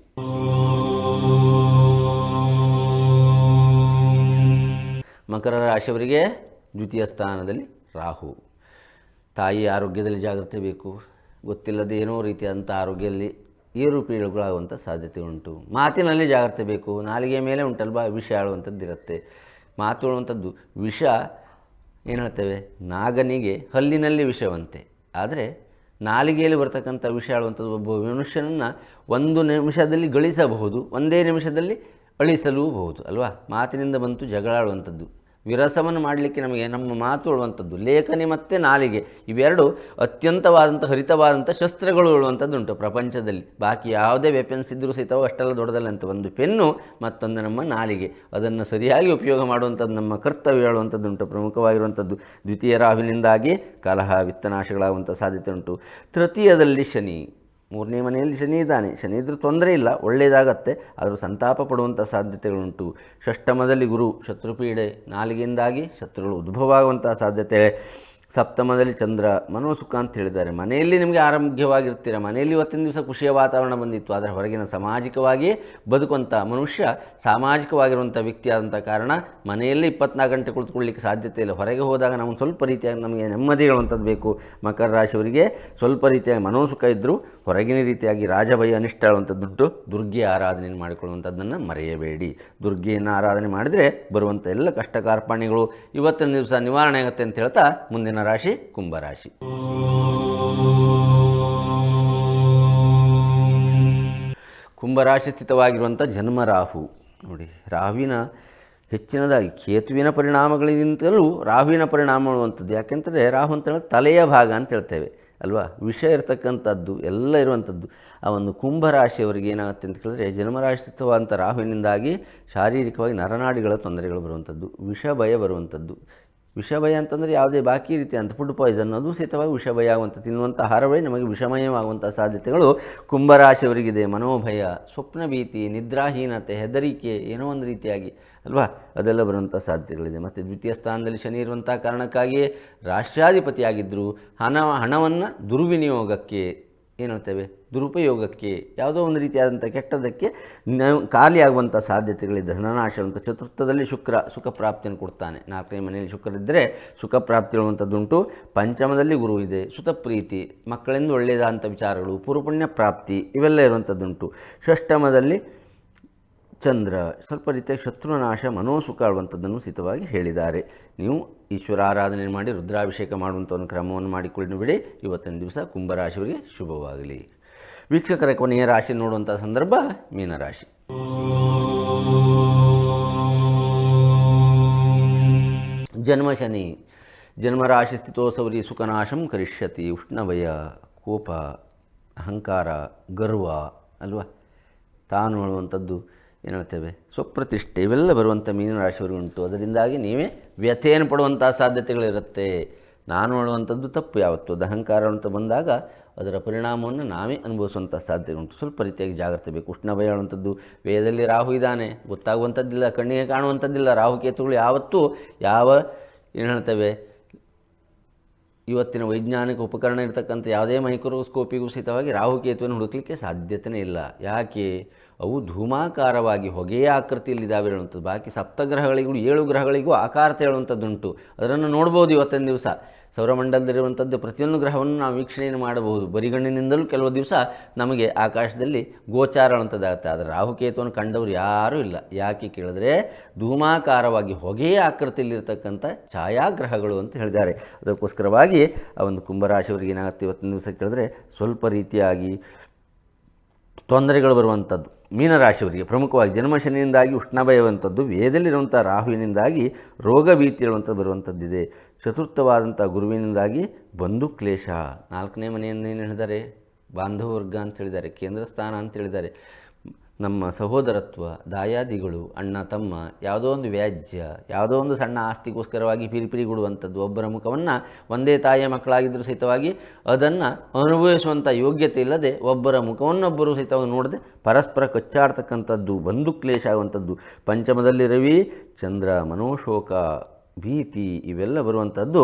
ಮಕರ ರಾಶಿಯವರಿಗೆ ದ್ವಿತೀಯ ಸ್ಥಾನದಲ್ಲಿ ರಾಹು. ತಾಯಿ ಆರೋಗ್ಯದಲ್ಲಿ ಜಾಗ್ರತೆ ಬೇಕು. ಗೊತ್ತಿಲ್ಲದೆ ಏನೋ ರೀತಿಯಾದಂಥ ಆರೋಗ್ಯದಲ್ಲಿ ಏರುಪೀಳುಗಳಾಗುವಂಥ ಸಾಧ್ಯತೆ ಉಂಟು. ಮಾತಿನಲ್ಲಿ ಜಾಗ್ರತೆ ಬೇಕು ನಾಲಿಗೆ ಮೇಲೆ ಉಂಟಲ್ವಾ? ವಿಷ ಆಳುವಂಥದ್ದು ಇರುತ್ತೆ ಮಾತು ಹೇಳುವಂಥದ್ದು ವಿಷ, ಏನು ಹೇಳ್ತೇವೆ? ನಾಗನಿಗೆ ಹಲ್ಲಿನಲ್ಲಿ ವಿಷವಂತೆ. ಆದರೆ ನಾಲಿಗೆಯಲ್ಲಿ ಬರ್ತಕ್ಕಂಥ ವಿಷ ಆಳುವಂಥದ್ದು ಒಬ್ಬ ಮನುಷ್ಯನನ್ನು ಒಂದು ನಿಮಿಷದಲ್ಲಿ ಗಳಿಸಬಹುದು, ಒಂದೇ ನಿಮಿಷದಲ್ಲಿ ಅಳಿಸಲೂಬಹುದು, ಅಲ್ವಾ? ಮಾತಿನಿಂದ ಬಂತು ಜಗಳಾಡುವಂಥದ್ದು ವಿರಸವನ್ನು ಮಾಡಲಿಕ್ಕೆ ನಮಗೆ ನಮ್ಮ ಮಾತು ಉಳುವಂಥದ್ದು, ಲೇಖನಿ ಮತ್ತು ನಾಲಿಗೆ, ಇವೆರಡು ಅತ್ಯಂತವಾದಂಥ, ಹರಿತವಾದಂಥ ಶಸ್ತ್ರಗಳು ಉಳುವಂಥದ್ದು ಪ್ರಪಂಚದಲ್ಲಿ. ಬಾಕಿ ಯಾವುದೇ ವೆಪನ್ಸ್ ಇದ್ದರೂ ಸಹಿತವೋ ಅಷ್ಟೆಲ್ಲ ದೊಡ್ಡದಲ್ಲ ಅಂತ ಒಂದು ಪೆನ್ನು, ಮತ್ತೊಂದು ನಮ್ಮ ನಾಲಿಗೆ. ಅದನ್ನು ಸರಿಯಾಗಿ ಉಪಯೋಗ ಮಾಡುವಂಥದ್ದು ನಮ್ಮ ಕರ್ತವ್ಯ ಹೇಳುವಂಥದ್ದುಂಟು ಪ್ರಮುಖವಾಗಿರುವಂಥದ್ದು. ದ್ವಿತೀಯ ರಾಹುವಿನಿಂದಾಗಿ ಕಲಹ, ವಿತ್ತನಾಶಗಳಾಗುವಂಥ ಸಾಧ್ಯತೆ ಉಂಟು. ತೃತೀಯದಲ್ಲಿ ಶನಿ. ಮೂರನೇ ಮನೆಯಲ್ಲಿ ಶನಿ ಇದ್ದಾನೆ. ಶನಿ ಇದ್ರೂ ತೊಂದರೆ ಇಲ್ಲ ಒಳ್ಳೆಯದಾಗತ್ತೆ ಆದರೂ ಸಂತಾಪ ಪಡುವಂಥ ಸಾಧ್ಯತೆಗಳುಂಟು. ಷಷ್ಟಮದಲ್ಲಿ ಗುರು ಶತ್ರುಪೀಡೆ ನಾಲಿಗೆಯಿಂದಾಗಿ ಶತ್ರುಗಳು ಉದ್ಭವ ಆಗುವಂಥ ಸಾಧ್ಯತೆ. ಸಪ್ತಮದಲ್ಲಿ ಚಂದ್ರ ಮನೋಸುಖ ಅಂತ ಹೇಳಿದ್ದಾರೆ. ಮನೆಯಲ್ಲಿ ನಿಮಗೆ ಆರೋಗ್ಯವಾಗಿರ್ತೀರ? ಮನೆಯಲ್ಲಿ ಇವತ್ತಿನ ದಿವಸ ಖುಷಿಯ ವಾತಾವರಣ ಬಂದಿತ್ತು. ಆದರೆ ಹೊರಗಿನ ಸಾಮಾಜಿಕವಾಗಿ ಬದುಕುವಂಥ ಮನುಷ್ಯ ಸಾಮಾಜಿಕವಾಗಿರುವಂಥ ವ್ಯಕ್ತಿ ಆದಂಥ ಕಾರಣ ಮನೆಯಲ್ಲಿ ಇಪ್ಪತ್ನಾಲ್ಕು ಗಂಟೆ ಕುಳಿತುಕೊಳ್ಳಿಕ್ಕೆ ಸಾಧ್ಯತೆ ಇಲ್ಲ. ಹೊರಗೆ ಹೋದಾಗ ನಾವು ಸ್ವಲ್ಪ ರೀತಿಯಾಗಿ ನಮಗೆ ನೆಮ್ಮದಿ ಹೇಳುವಂಥದ್ದು ಬೇಕು. ಮಕರ ರಾಶಿಯವರಿಗೆ ಸ್ವಲ್ಪ ರೀತಿಯಾಗಿ ಮನೋಸುಖ ಇದ್ದರೂ ಹೊರಗಿನ ರೀತಿಯಾಗಿ ರಾಜಭಯ ಅನಿಷ್ಟ ಹೇಳುವಂಥದ್ದುಂಟು ದುರ್ಗೆ ಆರಾಧನೆಯನ್ನು ಮಾಡಿಕೊಳ್ಳುವಂಥದ್ದನ್ನು ಮರೆಯಬೇಡಿ. ದುರ್ಗೆಯನ್ನು ಆರಾಧನೆ ಮಾಡಿದರೆ ಬರುವಂಥ ಎಲ್ಲ ಕಷ್ಟ ಕಾರ್ಪಣ್ಯಗಳು ಇವತ್ತಿನ ದಿವಸ ನಿವಾರಣೆ ಆಗುತ್ತೆ ಅಂತ ಹೇಳ್ತಾ ಮುಂದಿನ ರಾಶಿ ಕುಂಭರಾಶಿ ಕುಂಭರಾಶಿ ಸ್ಥಿತವಾಗಿರುವಂಥ ಜನ್ಮರಾಹು. ನೋಡಿ, ರಾಹುವಿನ ಹೆಚ್ಚಿನದಾಗಿ ಕೇತುವಿನ ಪರಿಣಾಮಗಳಿಗಿಂತಲೂ ರಾಹುವಿನ ಪರಿಣಾಮ ಅನ್ನುವಂಥದ್ದು ಯಾಕೆಂತಂದರೆ ರಾಹು ಅಂತ ಹೇಳಿದ್ರೆ ತಲೆಯ ಭಾಗ ಅಂತ ಹೇಳ್ತೇವೆ. ಅಲ್ವಾ? ವಿಷ ಇರತಕ್ಕಂಥದ್ದು, ಎಲ್ಲ ಇರುವಂಥದ್ದು. ಆ ಒಂದು ಕುಂಭರಾಶಿಯವರಿಗೆ ಏನಾಗುತ್ತೆ ಅಂತ ಕೇಳಿದ್ರೆ ಜನ್ಮರಾಶಿತ್ವಂಥ ರಾಹುವಿನಿಂದಾಗಿ ಶಾರೀರಿಕವಾಗಿ ನರನಾಡಿಗಳ ತೊಂದರೆಗಳು ಬರುವಂಥದ್ದು, ವಿಷ ಭಯ ಬರುವಂಥದ್ದು. ವಿಷಭಯ ಅಂತಂದರೆ ಯಾವುದೇ ಬಾಕಿ ರೀತಿ ಅಂತ ಫುಡ್ ಪಾಯ್ಸನ್ ಅದು ಸಹಿತವಾಗಿ ವಿಷಭಯ ಆಗುವಂಥ ತಿನ್ನುವಂಥ ಆಹಾರವೇ ನಮಗೆ ವಿಷಮಯವಾಗುವಂಥ ಸಾಧ್ಯತೆಗಳು ಕುಂಭರಾಶಿಯವರಿಗಿದೆ. ಮನೋಭಯ, ಸ್ವಪ್ನ ಭೀತಿ, ನಿದ್ರಾಹೀನತೆ, ಹೆದರಿಕೆ, ಏನೋ ಒಂದು ರೀತಿಯಾಗಿ, ಅಲ್ವಾ? ಅದೆಲ್ಲ ಬರುವಂಥ ಸಾಧ್ಯತೆಗಳಿದೆ. ಮತ್ತು ದ್ವಿತೀಯ ಸ್ಥಾನದಲ್ಲಿ ಶನಿ ಇರುವಂಥ ಕಾರಣಕ್ಕಾಗಿಯೇ ರಾಷ್ಟ್ರಾಧಿಪತಿಯಾಗಿದ್ದರೂ ಹಣ, ಹಣವನ್ನು ದುರ್ವಿನಿಯೋಗಕ್ಕೆ ಏನು ದುರುಪಯೋಗಕ್ಕೆ, ಯಾವುದೋ ಒಂದು ರೀತಿಯಾದಂಥ ಕೆಟ್ಟದಕ್ಕೆ ನಾವು ಖಾಲಿಯಾಗುವಂಥ ಸಾಧ್ಯತೆಗಳಿದೆ. ಧನನಾಶ ಚತುರ್ಥದಲ್ಲಿ ಶುಕ್ರ, ಸುಖ ಪ್ರಾಪ್ತಿಯನ್ನು ಕೊಡ್ತಾನೆ. ನಾಲ್ಕನೇ ಮನೆಯಲ್ಲಿ ಶುಕ್ರ ಇದ್ದರೆ ಸುಖ ಪ್ರಾಪ್ತಿ ಹೇಳುವಂಥದ್ದುಂಟು ಪಂಚಮದಲ್ಲಿ ಗುರು ಇದೆ ಸುತಪ್ರೀತಿ ಮಕ್ಕಳಿಂದ ಒಳ್ಳೆಯದಾದಂಥ ವಿಚಾರಗಳು ಪೂರ್ವಪುಣ್ಯ ಪ್ರಾಪ್ತಿ, ಇವೆಲ್ಲ ಇರುವಂಥದ್ದುಂಟು. ಷಷ್ಟಮದಲ್ಲಿ ಚಂದ್ರ, ಸ್ವಲ್ಪ ರೀತಿಯ ಶತ್ರುನಾಶ, ಮನೋಸುಖ ಆಳುವಂಥದ್ದನ್ನು ಸಿತವಾಗಿ ಹೇಳಿದ್ದಾರೆ. ನೀವು ಈಶ್ವರ ಆರಾಧನೆ ಮಾಡಿ, ರುದ್ರಾಭಿಷೇಕ ಮಾಡುವಂಥ ಒಂದು ಕ್ರಮವನ್ನು ಮಾಡಿಕೊಂಡು ಬಿಡಿ. ಇವತ್ತಿನ ದಿವಸ ಕುಂಭರಾಶಿಯವರಿಗೆ ಶುಭವಾಗಲಿ. ವೀಕ್ಷಕರ ಕೊನೆಯ ರಾಶಿ ನೋಡುವಂಥ ಸಂದರ್ಭ ಮೀನರಾಶಿ. ಜನ್ಮಶನಿ ಜನ್ಮರಾಶಿ ಸ್ಥಿತೋಸೌರಿ ಸುಖನಾಶಂ ಕರಿಷ್ಯತಿ, ಉಷ್ಣವಯ, ಕೋಪ, ಅಹಂಕಾರ, ಗರ್ವ, ಅಲ್ವಾ? ತಾನು ಹೇಳುವಂಥದ್ದು ಏನು ಹೇಳ್ತೇವೆ? ಸ್ವಪ್ರತಿಷ್ಠೆ. ಇವೆಲ್ಲ ಬರುವಂಥ ಮೀನರಾಶಿಯವರಿಗೆ ಉಂಟು. ಅದರಿಂದಾಗಿ ನೀವೇ ವ್ಯಥೆಯನ್ನು ಪಡುವಂಥ ಸಾಧ್ಯತೆಗಳಿರುತ್ತೆ. ನಾನು ಹೇಳುವಂಥದ್ದು ತಪ್ಪು ಯಾವತ್ತು. ಅದು ಅಹಂಕಾರ ಅಂತ ಬಂದಾಗ ಅದರ ಪರಿಣಾಮವನ್ನು ನಾವೇ ಅನುಭವಿಸುವಂಥ ಸಾಧ್ಯತೆ ಉಂಟು. ಸ್ವಲ್ಪ ರೀತಿಯಾಗಿ ಜಾಗ್ರತೆ ಬೇಕು. ಉಷ್ಣಭಯ ಹೇಳುವಂಥದ್ದು. ವೇದದಲ್ಲಿ ರಾಹು ಇದ್ದಾನೆ. ಗೊತ್ತಾಗುವಂಥದ್ದಿಲ್ಲ. ಕಣ್ಣಿಗೆ ಕಾಣುವಂಥದ್ದಿಲ್ಲ. ರಾಹುಕೇತುಗಳು ಯಾವತ್ತೂ ಯಾವ, ಏನು ಹೇಳ್ತೇವೆ? ಇವತ್ತಿನ ವೈಜ್ಞಾನಿಕ ಉಪಕರಣ ಇರತಕ್ಕಂಥ ಯಾವುದೇ ಮೈಕ್ರೋಸ್ಕೋಪಿಗೂ ಸಹಿತವಾಗಿ ರಾಹುಕೇತುವನ್ನು ಹುಡುಕಲಿಕ್ಕೆ ಸಾಧ್ಯತೆಯೇ ಇಲ್ಲ. ಯಾಕೆ? ಅವು ಧೂಮಾಕಾರವಾಗಿ ಹೊಗೆಯ ಆಕೃತಿಯಲ್ಲಿದ್ದಾವೆ ಹೇಳುವಂಥದ್ದು. ಬಾಕಿ ಸಪ್ತಗ್ರಹಗಳಿಗೂ ಏಳು ಗ್ರಹಗಳಿಗೂ ಆಕಾರ ಹೇಳುವಂಥದ್ದುಂಟು ಅದನ್ನು ನೋಡ್ಬೋದು ಇವತ್ತಿನ ದಿವಸ. ಸೌರಮಂಡಲದಲ್ಲಿರುವಂಥದ್ದು ಪ್ರತಿಯೊಂದು ಗ್ರಹವನ್ನು ನಾವು ವೀಕ್ಷಣೆಯನ್ನು ಮಾಡಬಹುದು. ಬರಿಗಣ್ಣಿನಿಂದಲೂ ಕೆಲವು ದಿವಸ ನಮಗೆ ಆಕಾಶದಲ್ಲಿ ಗೋಚಾರ ಅಂತದಾಗುತ್ತೆ ಆದರೆ ರಾಹುಕೇತುವನ್ನು ಕಂಡವರು ಯಾರೂ ಇಲ್ಲ. ಯಾಕೆ ಕೇಳಿದ್ರೆ ಧೂಮಾಕಾರವಾಗಿ ಹೊಗೆಯ ಆಕೃತಿಯಲ್ಲಿರ್ತಕ್ಕಂಥ ಛಾಯಾಗ್ರಹಗಳು ಅಂತ ಹೇಳಿದ್ದಾರೆ. ಅದಕ್ಕೋಸ್ಕರವಾಗಿ ಆ ಒಂದು ಕುಂಭರಾಶಿಯವರಿಗೆ ಏನಾಗುತ್ತೆ ಇವತ್ತಿನ ದಿವಸ ಕೇಳಿದ್ರೆ ಸ್ವಲ್ಪ ರೀತಿಯಾಗಿ ತೊಂದರೆಗಳು ಬರುವಂಥದ್ದು. ಮೀನರಾಶಿಯವರಿಗೆ ಪ್ರಮುಖವಾಗಿ ಜನ್ಮಶನಿಯಿಂದಾಗಿ ಉಷ್ಣಭಯವಂಥದ್ದು ವೇದಲ್ಲಿರುವಂಥ ರಾಹುವಿನಿಂದಾಗಿ ರೋಗ ಭೀತಿ ಇರುವಂಥದ್ದು ಬರುವಂಥದ್ದಿದೆ. ಚತುರ್ಥವಾದಂಥ ಗುರುವಿನಿಂದಾಗಿ ಬಂಧು ಕ್ಲೇಶ. ನಾಲ್ಕನೇ ಮನೆಯಿಂದ ಏನು ಹೇಳಿದ್ದಾರೆ? ಬಾಂಧವ ವರ್ಗ ಅಂತ ಹೇಳಿದ್ದಾರೆ ಕೇಂದ್ರ ಸ್ಥಾನ ಅಂತ ಹೇಳಿದ್ದಾರೆ. ನಮ್ಮ ಸಹೋದರತ್ವ, ದಾಯಾದಿಗಳು, ಅಣ್ಣ, ತಮ್ಮ, ಯಾವುದೋ ಒಂದು ವ್ಯಾಜ್ಯ, ಯಾವುದೋ ಒಂದು ಸಣ್ಣ ಆಸ್ತಿಗೋಸ್ಕರವಾಗಿ ಪಿರಿಪಿರಿಗುಡುವಂಥದ್ದು ಒಬ್ಬರ ಮುಖವನ್ನು ಒಂದೇ ತಾಯಿಯ ಮಕ್ಕಳಾಗಿದ್ದರೂ ಸಹಿತವಾಗಿ ಅದನ್ನು ಅನುಭವಿಸುವಂಥ ಯೋಗ್ಯತೆ ಇಲ್ಲದೆ ಒಬ್ಬರ ಮುಖವನ್ನೊಬ್ಬರು ಸಹಿತವಾಗಿ ನೋಡದೆ ಪರಸ್ಪರ ಕಚ್ಚಾಡ್ತಕ್ಕಂಥದ್ದು ಬಂದು ಕ್ಲೇಶ ಆಗುವಂಥದ್ದು. ಪಂಚಮದಲ್ಲಿ ರವಿ, ಚಂದ್ರ ಮನೋಶೋಕ. ಭೀತಿ ಇವೆಲ್ಲ ಬರುವಂಥದ್ದು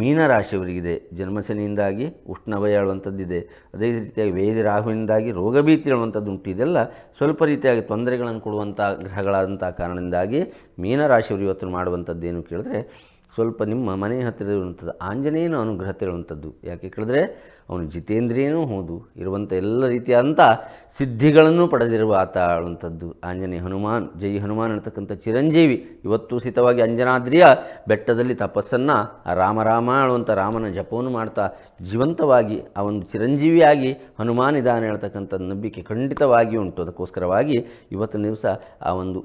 ಮೀನರಾಶಿಯವರಿಗಿದೆ. ಜನ್ಮಶನಿಯಿಂದಾಗಿ ಉಷ್ಣಭಯ ಹೇಳುವಂಥದ್ದಿದೆ ಅದೇ ರೀತಿಯಾಗಿ ವೇದಿ ರಾಹುವಿನಿಂದಾಗಿ ರೋಗಭೀತಿ ಹೇಳುವಂಥದ್ದು ಉಂಟು. ಇದೆಲ್ಲ ಸ್ವಲ್ಪ ರೀತಿಯಾಗಿ ತೊಂದರೆಗಳನ್ನು ಕೊಡುವಂಥ ಗ್ರಹಗಳಾದಂಥ ಕಾರಣದಿಂದಾಗಿ ಮೀನರಾಶಿಯವರು ಇವತ್ತು ಮಾಡುವಂಥದ್ದೇನು ಕೇಳಿದ್ರೆ ಸ್ವಲ್ಪ ನಿಮ್ಮ ಮನೆ ಹತ್ತಿರ ಇರುವಂಥದ್ದು ಆಂಜನೇಯನ ಅನುಗ್ರಹ ಇರುವಂಥದ್ದು ಯಾಕೆ ಕೇಳಿದ್ರೆ, ಅವನು ಜಿತೇಂದ್ರಿಯನೂ ಹೌದು, ಇರುವಂಥ ಎಲ್ಲ ರೀತಿಯಾದಂಥ ಸಿದ್ಧಿಗಳನ್ನು ಪಡೆದಿರುವ ಆತ ಆಳುವಂಥದ್ದು. ಆಂಜನೇಯ ಹನುಮಾನ್, ಜೈ ಹನುಮಾನ್ ಅನ್ನತಕ್ಕಂಥ ಚಿರಂಜೀವಿ, ಇವತ್ತು ಸಿತವಾಗಿ ಅಂಜನಾದ್ರಿಯ ಬೆಟ್ಟದಲ್ಲಿ ತಪಸ್ಸನ್ನು ರಾಮ ಆಳುವಂಥ ರಾಮನ ಜಪವನ್ನು ಮಾಡ್ತಾ ಜೀವಂತವಾಗಿ ಆ ಒಂದು ಚಿರಂಜೀವಿಯಾಗಿ ಹನುಮಾನ್ ಇದಾನೆ ಹೇಳ್ತಕ್ಕಂಥ ನಂಬಿಕೆ ಖಂಡಿತವಾಗಿ ಉಂಟು. ಅದಕ್ಕೋಸ್ಕರವಾಗಿ ಇವತ್ತಿನ ದಿವಸ ಆ ಒಂದು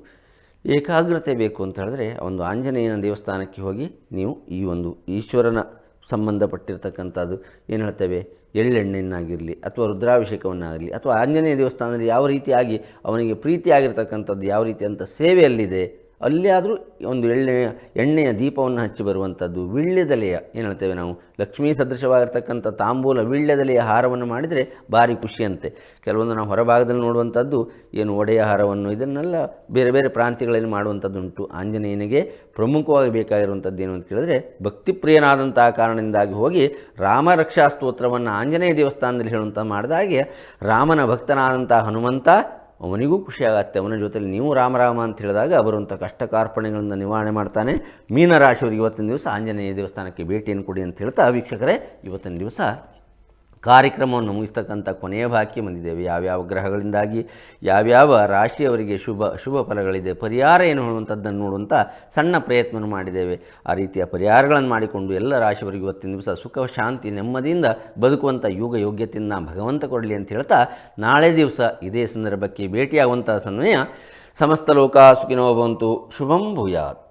ಏಕಾಗ್ರತೆ ಬೇಕು ಅಂತ ಹೇಳಿದ್ರೆ ಒಂದು ಆಂಜನೇಯನ ದೇವಸ್ಥಾನಕ್ಕೆ ಹೋಗಿ ನೀವು ಈ ಒಂದು ಈಶ್ವರನ ಸಂಬಂಧಪಟ್ಟಿರ್ತಕ್ಕಂಥದ್ದು ಏನು ಹೇಳ್ತೇವೆ? ಎಳ್ಳೆಣ್ಣೆಯನ್ನಾಗಿರಲಿ ಅಥವಾ ರುದ್ರಾಭಿಷೇಕವನ್ನಾಗಲಿ ಅಥವಾ ಆಂಜನೇಯ ದೇವಸ್ಥಾನದಲ್ಲಿ ಯಾವ ರೀತಿಯಾಗಿ ಅವನಿಗೆ ಪ್ರೀತಿಯಾಗಿರ್ತಕ್ಕಂಥದ್ದು ಯಾವ ರೀತಿಯಂಥ ಸೇವೆಯಲ್ಲಿದೆ ಅಲ್ಲಿ ಆದರೂ ಒಂದು ಎಳ್ಳೆಯ ಎಣ್ಣೆಯ ದೀಪವನ್ನು ಹಚ್ಚಿ ಬರುವಂಥದ್ದು ವೀಳ್ಯದೆಲೆಯ, ಏನು ಹೇಳ್ತೇವೆ ನಾವು, ಲಕ್ಷ್ಮೀ ಸದೃಶವಾಗಿರ್ತಕ್ಕಂಥ ತಾಂಬೂಲ ವೀಳ್ಯದೆಲೆಯ ಹಾರವನ್ನು ಮಾಡಿದರೆ ಭಾರಿ ಖುಷಿಯಂತೆ. ಕೆಲವೊಂದು ನಾವು ಹೊರಭಾಗದಲ್ಲಿ ನೋಡುವಂಥದ್ದು ಏನು ಒಡೆಯ ಹಾರವನ್ನು, ಇದನ್ನೆಲ್ಲ ಬೇರೆ ಬೇರೆ ಪ್ರಾಂತ್ಯಗಳಲ್ಲಿ ಮಾಡುವಂಥದ್ದುಂಟು. ಆಂಜನೇಯನಿಗೆ ಪ್ರಮುಖವಾಗಿ ಬೇಕಾಗಿರುವಂಥದ್ದು ಏನು ಅಂತ ಕೇಳಿದ್ರೆ, ಭಕ್ತಿಪ್ರಿಯನಾದಂತಹ ಕಾರಣದಿಂದಾಗಿ ಹೋಗಿ ರಾಮ ರಕ್ಷಾ ಸ್ತೋತ್ರವನ್ನು ಆಂಜನೇಯ ದೇವಸ್ಥಾನದಲ್ಲಿ ಹೇಳುವಂಥ ಮಾಡಿದಾಗೆ ರಾಮನ ಭಕ್ತನಾದಂಥ ಹನುಮಂತ ಅವನಿಗೂ ಖುಷಿಯಾಗತ್ತೆ. ಅವನ ಜೊತೆಲಿ ನೀವು ರಾಮರಾಮ ಅಂತ ಹೇಳಿದಾಗ ಬರುವಂಥ ಕಷ್ಟ ಕಾರ್ಪಣ್ಯಗಳನ್ನು ನಿವಾರಣೆ ಮಾಡ್ತಾನೆ. ಮೀನರಾಶಿಯವರಿಗೆ ಇವತ್ತಿನ ದಿವಸ ಆಂಜನೇಯ ದೇವಸ್ಥಾನಕ್ಕೆ ಭೇಟಿಯನ್ನು ಕೊಡಿ ಅಂತ ಹೇಳ್ತಾ ವೀಕ್ಷಕರೇ, ಇವತ್ತಿನ ದಿವಸ ಕಾರ್ಯಕ್ರಮವನ್ನು ಮುಗಿಸ್ತಕ್ಕಂಥ ಕೊನೆಯ ಬಾಕಿ ಬಂದಿದ್ದೇವೆ. ಯಾವ್ಯಾವ ಗ್ರಹಗಳಿಂದಾಗಿ, ಯಾವ್ಯಾವ ರಾಶಿಯವರಿಗೆ ಶುಭ ಶುಭ ಫಲಗಳಿದೆ, ಪರಿಹಾರ ಏನು ಹೇಳುವಂಥದ್ದನ್ನು ನೋಡುವಂಥ ಸಣ್ಣ ಪ್ರಯತ್ನವನ್ನು ಮಾಡಿದ್ದೇವೆ. ಆ ರೀತಿಯ ಪರಿಹಾರಗಳನ್ನು ಮಾಡಿಕೊಂಡು ಎಲ್ಲ ರಾಶಿಯವರಿಗೆ ಇವತ್ತಿನ ದಿವಸ ಸುಖ, ಶಾಂತಿ, ನೆಮ್ಮದಿಯಿಂದ ಬದುಕುವಂಥ ಯೋಗ ಯೋಗ್ಯತೆಯನ್ನು ಭಗವಂತ ಕೊಡಲಿ ಅಂತ ಹೇಳ್ತಾ ನಾಳೆ ದಿವಸ ಇದೇ ಸಂದರ್ಭಕ್ಕೆ ಭೇಟಿಯಾಗುವಂಥ ಸಮಯ. ಸಮಸ್ತ ಲೋಕ ಸುಖಿನೋ ಭವಂತು. ಶುಭಂ ಭೂಯಾತ್.